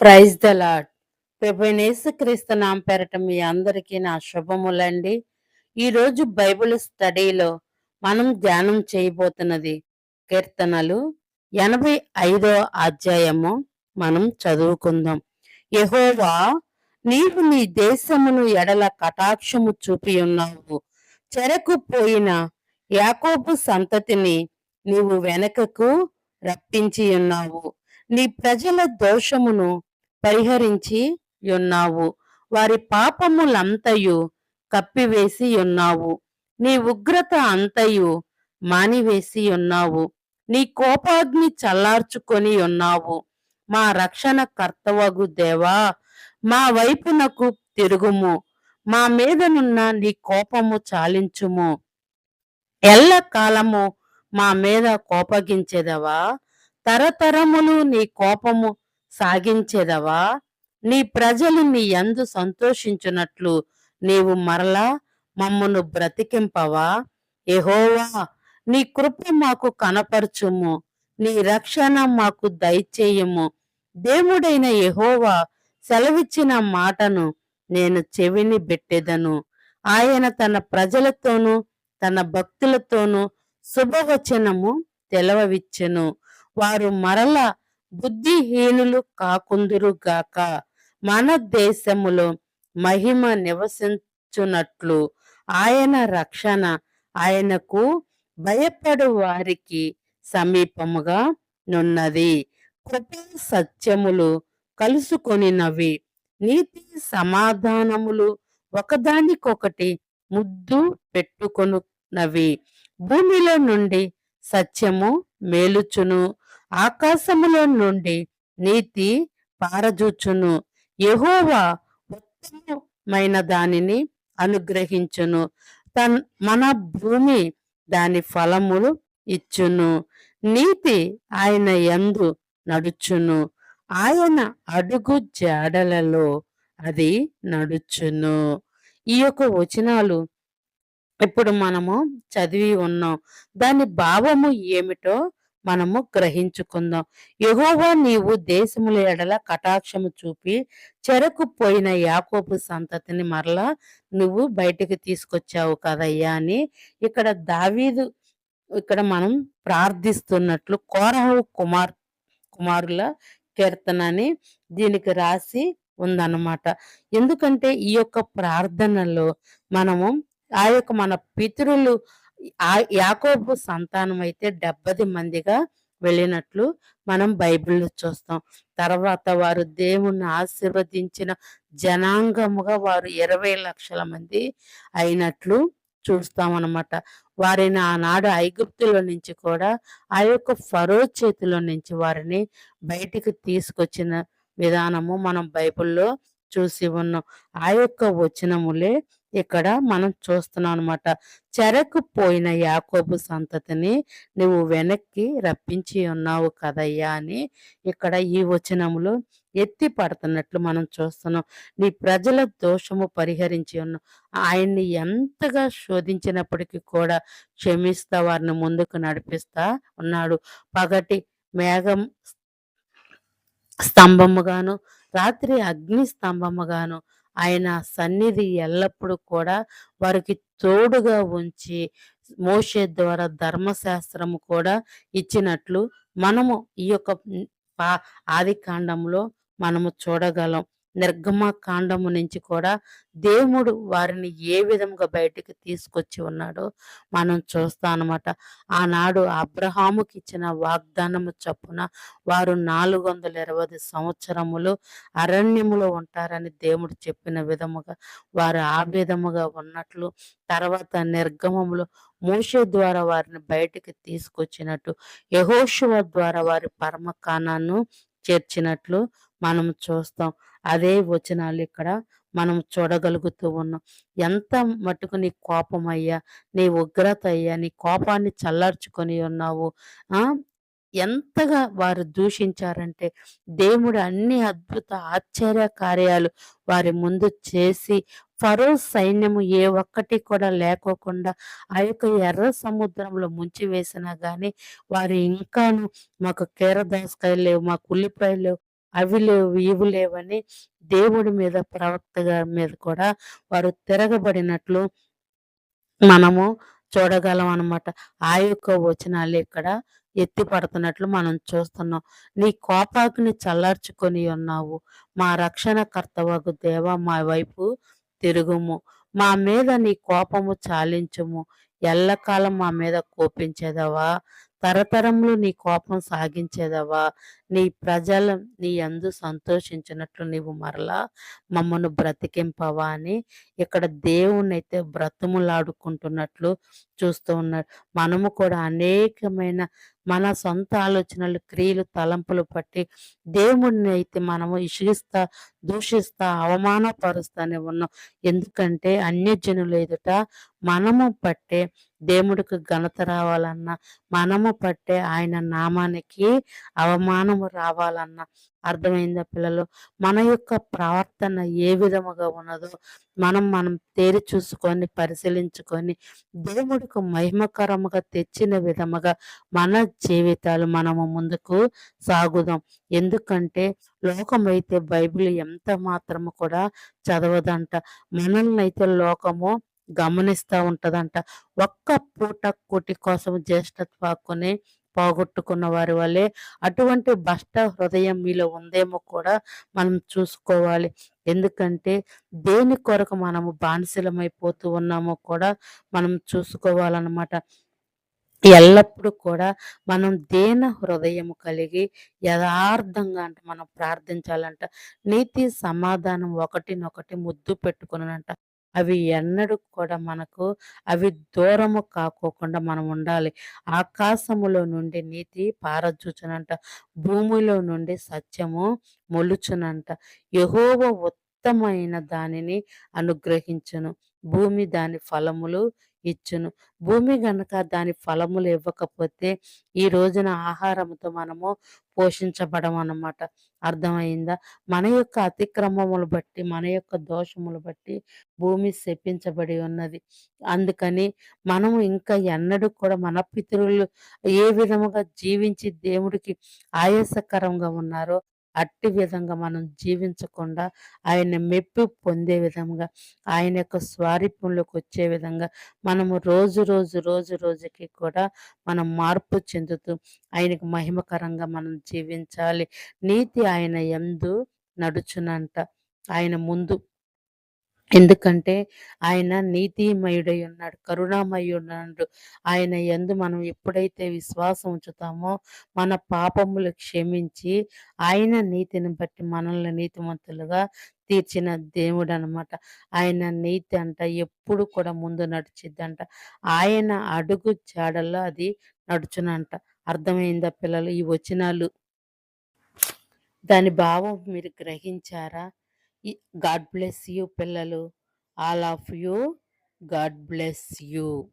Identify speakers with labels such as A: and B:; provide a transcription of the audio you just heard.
A: Praise the Lord క్రీస్తు నామ పేరట మీ అందరికీ నా శుభములండి. ఈరోజు బైబిల్ స్టడీలో మనం ధ్యానం చేయబోతున్నది కీర్తనలు ఎనభై ఐదో అధ్యాయము మనం చదువుకుందాం. యహోవా నీవు నీ దేశమును ఎడల కటాక్షము చూపి ఉన్నావు. చెరకు పోయిన యాకోబు సంతతిని నీవు వెనకకు రప్పించి ఉన్నావు. నీ ప్రజల దోషమును పరిహరించి ఉన్నావు. వారి పాపములంతయు కప్పివేసి ఉన్నావు. నీ ఉగ్రత అంతయు మానివేసి ఉన్నావు. నీ కోపాగ్ని చల్లార్చుకొని ఉన్నావు. మా రక్షణ కర్తవగు దేవా మా వైపునకు తిరుగుము. మా మీదనున్న నీ కోపము చాలించుము. ఎల్ల కాలము మా మీద కోపగించెదవా? తరతరములు నీ కోపము సాగించేదవా నీ ప్రజలు నీ యందు సంతోషించున్నట్లు నీవు మరలా మమ్మను బ్రతికింపవా? ఎహోవా నీ కృప మాకు కనపరచుము నీ రక్షణ మాకు దయచేయము. దేవుడైన ఎహోవా సెలవిచ్చిన మాటను నేను చెవిని పెట్టెదను ఆయన తన ప్రజలతోనూ తన భక్తులతోనూ శుభవచనము తెలవవిచ్చెను. వారు మరల బుద్ధిహీనులు కాకుందురుగాక మన దేశములో మహిమ నివసించునట్లు ఆయన రక్షణ ఆయనకు భయపడు వారికి సమీపముగా నున్నది. కృప సత్యములు కలుసుకొనినవి. నీతి సమాధానములు ఒకదానికొకటి ముద్దు పెట్టుకొనున్నవి. భూమిలో నుండి సత్యము మేలుచును. ఆకాశములో నుండి నీతి పారజూచును. యహోవా ఉత్తమమైన దానిని అనుగ్రహించును. తన్ మన భూమి దాని ఫలములు ఇచ్చును. నీతి ఆయన ఎందు నడుచును. ఆయన అడుగు జాడలలో అది నడుచును. ఈ యొక్క వచనాలు ఇప్పుడు మనము చదివి ఉన్నాం. దాని భావము ఏమిటో మనము గ్రహించుకుందాం. యహోవా నీవు దేశముల ఎడల కటాక్షము చూపి చెరకు పోయిన యాకోపు సంతతిని మరలా నువ్వు బయటికి తీసుకొచ్చావు కదయ్యా అని ఇక్కడ దావీదు ఇక్కడ మనం ప్రార్థిస్తున్నట్లు కోరహు కుమార్ కుమారుల కీర్తనని దీనికి రాసి ఉందన్నమాట. ఎందుకంటే ఈ యొక్క ప్రార్థనలో మనము ఆ యొక్క మన పితరులు ఆ యాకోబు సంతానం అయితే డెబ్బది మందిగా వెళ్ళినట్లు మనం బైబిల్లో చూస్తాం. తర్వాత వారు దేవుణ్ణి ఆశీర్వదించిన జనాంగముగా వారు ఇరవై లక్షల మంది అయినట్లు చూస్తామన్నమాట. వారిని ఆనాడు ఐగుప్తుల నుంచి కూడా ఆ యొక్క ఫరో చేతిలో నుంచి వారిని బయటికి తీసుకొచ్చిన విధానము మనం బైబిల్లో చూసి ఉన్నాం. ఆ యొక్క వచనములే ఇక్కడ మనం చూస్తున్నాం అనమాట చెరకు పోయిన యాకోబు సంతతిని నువ్వు వెనక్కి రప్పించి ఉన్నావు కదయ్యా అని ఇక్కడ ఈ వచనములో ఎత్తి పడుతున్నట్లు మనం చూస్తున్నాం. నీ ప్రజల దోషము పరిహరించి ఉన్నావు. ఆయన్ని ఎంతగా శోధించినప్పటికీ కూడా క్షమిస్తా వారిని ముందుకు నడిపిస్తా ఉన్నాడు. పగటి మేఘం స్తంభముగాను రాత్రి అగ్ని స్తంభముగాను ఆయన సన్నిధి ఎల్లప్పుడూ కూడా వారికి తోడుగా ఉంచి మోషే ద్వారా ధర్మశాస్త్రము కూడా ఇచ్చినట్లు మనము ఈ యొక్క ఆది కాండంలో మనము చూడగలం. నిర్గమ కాండము నుంచి కూడా దేవుడు వారిని ఏ విధంగా బయటికి తీసుకొచ్చి ఉన్నాడో మనం చూస్తాం అనమాట ఆనాడు అబ్రహాముకి ఇచ్చిన వాగ్దానము చొప్పున వారు నాలుగు వందల ఇరవై సంవత్సరములు అరణ్యములో ఉంటారని దేవుడు చెప్పిన విధముగా వారు ఆ విధముగా ఉన్నట్లు తర్వాత నిర్గమములో మోషే ద్వారా వారిని బయటికి తీసుకొచ్చినట్టు యహోశివ ద్వారా వారి పరమకానాన్ని చేర్చినట్లు మనం చూస్తాం. అదే వచనాలు ఇక్కడ మనం చూడగలుగుతూ ఉన్నాం. ఎంత మటుకు నీ కోపం అయ్యా నీ ఉగ్రత అయ్యా నీ కోపాన్ని చల్లార్చుకొని ఉన్నావు. ఆ? ఎంతగా వారు దూషించారంటే దేవుడు అన్ని అద్భుత ఆశ్చర్య కార్యాలు వారి ముందు చేసి ఫరో సైన్యము ఏ ఒక్కటి కూడా లేకోకుండా ఆ యొక్క ఎర్ర సముద్రంలో ముంచి వేసినా గాని వారు ఇంకాను మాకు కీరదాసకాయలు లేవు మాకు ఉల్లిపాయలు లేవు అవి లేవు, ఇవి లేవని దేవుడి మీద, ప్రవక్త గారి మీద కూడా వారు తిరగబడినట్లు మనము చూడగలం అన్నమాట. ఆ యొక్క వచనాలు ఇక్కడ ఎత్తి పడుతున్నట్లు మనం చూస్తున్నాం. నీ కోపాగ్ని చల్లార్చుకొని ఉన్నావు. మా రక్షణ కర్తవకు దేవా మా వైపు తిరుగుము. మా మీద నీ కోపము చాలించుము. ఎల్లకాలం మా మీద కోపించేదవా తరతరములు నీ కోపం సాగించేదవా నీ ప్రజల నీ అందు సంతోషించినట్లు నీవు మరలా మమ్మను బ్రతికింపవా? అని ఇక్కడ దేవుణ్ణి అయితే బ్రతుములాడుకుంటున్నట్లు చూస్తూ ఉన్నాడు. మనము కూడా అనేకమైన మన సొంత ఆలోచనలు, క్రియలు, తలంపులు పట్టి దేవుడిని అయితే మనము ఇషిగిస్తా దూషిస్తా, అవమానపరుస్తానే ఉన్నాం. ఎందుకంటే అన్యజనులు ఎదుట మనము పట్టే దేవుడికి ఘనత రావాలన్నా, మనము పట్టే ఆయన నామానికి అవమానము రావాలన్నా అర్థమైందా పిల్లలు? మన యొక్క ప్రవర్తన ఏ విధముగా ఉన్నదో మనం మనం తేరి చూసుకొని, పరిశీలించుకొని దేవుడికి మహిమకరముగా తెచ్చిన విధముగా మన జీవితాలు మనము ముందుకు సాగుదాం. ఎందుకంటే లోకమైతే బైబిల్ ఎంత మాత్రము కూడా చదవదంట. మనల్ని అయితే లోకము గమనిస్తూ ఉంటుందంట ఒక్క పూట కూటి కోసం జ్యేష్ఠత్వ పోగొట్టుకున్న వారి వల్లే అటువంటి భ్రష్ట హృదయం మీలో ఉందేమో కూడా మనం చూసుకోవాలి. ఎందుకంటే దేని కొరకు మనము బానిసలమైపోతూ ఉన్నామో కూడా మనం చూసుకోవాలన్నమాట. ఎల్లప్పుడూ కూడా మనం దేన హృదయం కలిగి యథార్థంగా అంటే మనం ప్రార్థించాలంట. నీతి, సమాధానం ఒకటినొకటి ముద్దు పెట్టుకొనునంట. అవి ఎన్నడూ కూడా మనకు అవి దూరము కాకోకుండా మనం ఉండాలి. ఆకాశములో నుండి నీతి పారజూచునంట. భూమిలో నుండి సత్యము మొలుచునంట. యహోవ ఉత్తమమైన దానిని అనుగ్రహించును. భూమి దాని ఫలములు ఇచ్చును. భూమి గనక దాని ఫలములు ఇవ్వకపోతే ఈ రోజున ఆహారముతో మనము పోషించబడమన్నమాట. అర్థమైందా మన యొక్క అతిక్రమములు బట్టి, మన యొక్క దోషములు బట్టి భూమి శపించబడి ఉన్నది. అందుకని మనము ఇంకా ఎన్నడూ కూడా మన పితరులు ఏ విధముగా జీవించి దేవుడికి ఆయాసకరంగా ఉన్నారో అట్టి విధంగా మనం జీవించకుండా ఆయన మెప్పు పొందే విధంగా, ఆయన యొక్క స్వారీప్యంలోకి వచ్చే విధంగా మనము రోజు రోజు రోజు రోజుకి కూడా మనం మార్పు చెందుతూ ఆయనకు మహిమకరంగా మనం జీవించాలి. నీతి ఆయన ఎందు నడుచునంట. ఆయన ముందు. ఎందుకంటే ఆయన నీతిమయుడై ఉన్నాడు. కరుణామయుడు ఆయన ఎందు మనం ఎప్పుడైతే విశ్వాసం ఉంచుతామో మన పాపములు క్షమించి ఆయన నీతిని బట్టి మనల్ని నీతిమంతులుగా తీర్చిన దేవుడు అనమాట ఆయన నీతి అంట ఎప్పుడు కూడా ముందు నడిచిద్దంట. ఆయన అడుగు జాడల్లో అది నడుచునంట. అర్థమైందా పిల్లలు? ఈ వచనాలు దాని భావం మీరు గ్రహించారా? గాడ్ బ్లెస్ యూ పిల్లలు. All of you. God bless you.